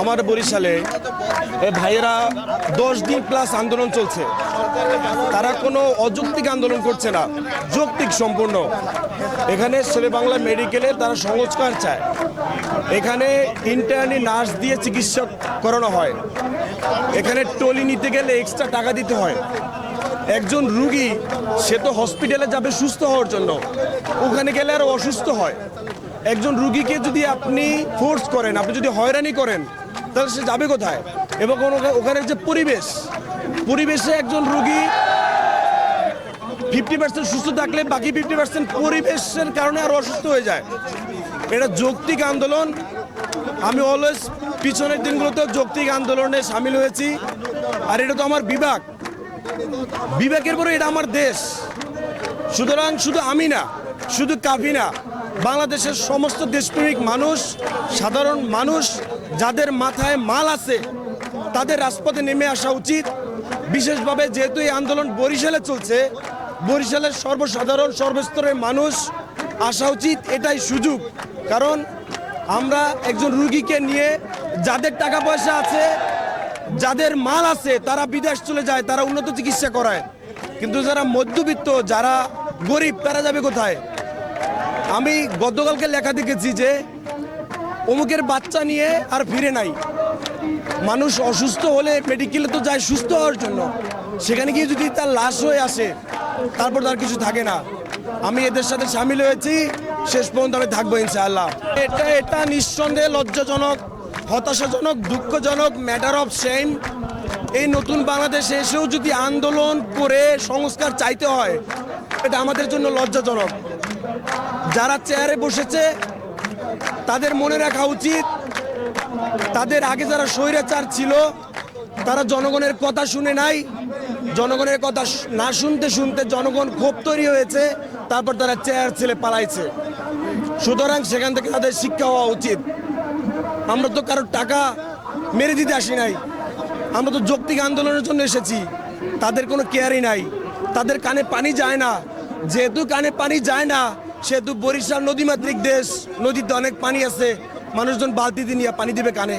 আমার বরিশালে ভাইয়েরা দশ দিন প্লাস আন্দোলন চলছে। তারা কোনো অযৌক্তিক আন্দোলন করছে না, যৌক্তিক সম্পূর্ণ। এখানে ছেলে বাংলা মেডিকেলে তারা সংস্কার চায়। এখানে ইন্টারনি নার্স দিয়ে চিকিৎসা করানো হয়। এখানে টলি নিতে গেলে এক্সট্রা টাকা দিতে হয়। একজন রুগী, সে তো হসপিটালে যাবে সুস্থ হওয়ার জন্য। ওখানে গেলে আরও অসুস্থ হয়। একজন রুগীকে যদি আপনি ফোর্স করেন, আপনি যদি হয়রানি করেন তাহলে সে যাবে কোথায়? এবং ওখানে- যে পরিবেশ, পরিবেশে একজন রুগী ফিফটি পার্সেন্ট সুস্থ থাকলে বাকি ফিফটি পার্সেন্ট পরিবেশের কারণে আরও অসুস্থ হয়ে যায়। এটা যৌক্তিক আন্দোলন। আমি অলওয়েজ পিছনের দিনগুলোতে যৌক্তিক আন্দোলনে সামিল হয়েছি। আর এটা তো আমার বিভাগ। বিবেকের পরে এটা আমার দেশ। সুতরাং শুধু আমি না, শুধু কাফি না বাংলাদেশের সমস্ত দেশপ্রেমিক মানুষ, সাধারণ মানুষ, যাদের মাথায় মাল আছে, তাদের রাজপথে নেমে আসা উচিত। বিশেষভাবে যেহেতু এই আন্দোলন বরিশালে চলছে, বরিশালের সর্বসাধারণ, সর্বস্তরের মানুষ আসা উচিত, এটাই সুযোগ। কারণ আমরা একজন রুগীকে নিয়ে যাদের টাকা পয়সা আছে, যাদের মাল আছে, তারা বিদেশ চলে যায়, তারা উন্নত চিকিৎসা করায়। কিন্তু যারা মধ্যবিত্ত, যারা গরিব, তারা যাবে কোথায়? আমি গতকালকে লেখা দেখেছি যে অমুকের বাচ্চা নিয়ে আর ফিরে নাই। মানুষ অসুস্থ হলে মেডিকেলে তো যায় সুস্থ হওয়ার জন্য। সেখানে গিয়ে যদি তার লাশ হয়ে আসে, তারপর তার কিছু থাকে না। আমি এদের সাথে সামিল হয়েছি, শেষ পর্যন্ত আমি থাকব ইনশাআল্লাহ। এটা এটা নিঃসন্দেহে লজ্জাজনক, হতাশাজনক, দুঃখজনক ম্যাটার অফ সেম এই নতুন বাংলাদেশে এসেও যদি আন্দোলন করে সংস্কার চাইতে হয়, এটা আমাদের জন্য লজ্জাজনক। যারা চেয়ারে বসেছে, তাদের মনে রাখা উচিত, তাদের আগে যারা স্বৈরাচার ছিল, তারা জনগণের কথা শুনে নাই। জনগণের কথা না শুনতে শুনতে জনগণ ক্ষোভ তৈরি হয়েছে, তারপর তারা চেয়ার ছেলে পালাইছে। সুতরাং সেখান থেকে তাদের শিক্ষা হওয়া উচিত। আমরা তো কারোর টাকা মেরে দিতে আসি নাই। আমরা তো যৌক্তিক আন্দোলনের জন্য এসেছি। তাদের কোনো কেয়ারই নাই। তাদের কানে পানি যায় না। যেহেতু কানে পানি যায় না সেহেতু বরিশাল নদীমাতৃক দেশ। নদীতে অনেক পানি আছে। মানুষজন বালতিতে নিয়ে পানি দিবে কানে।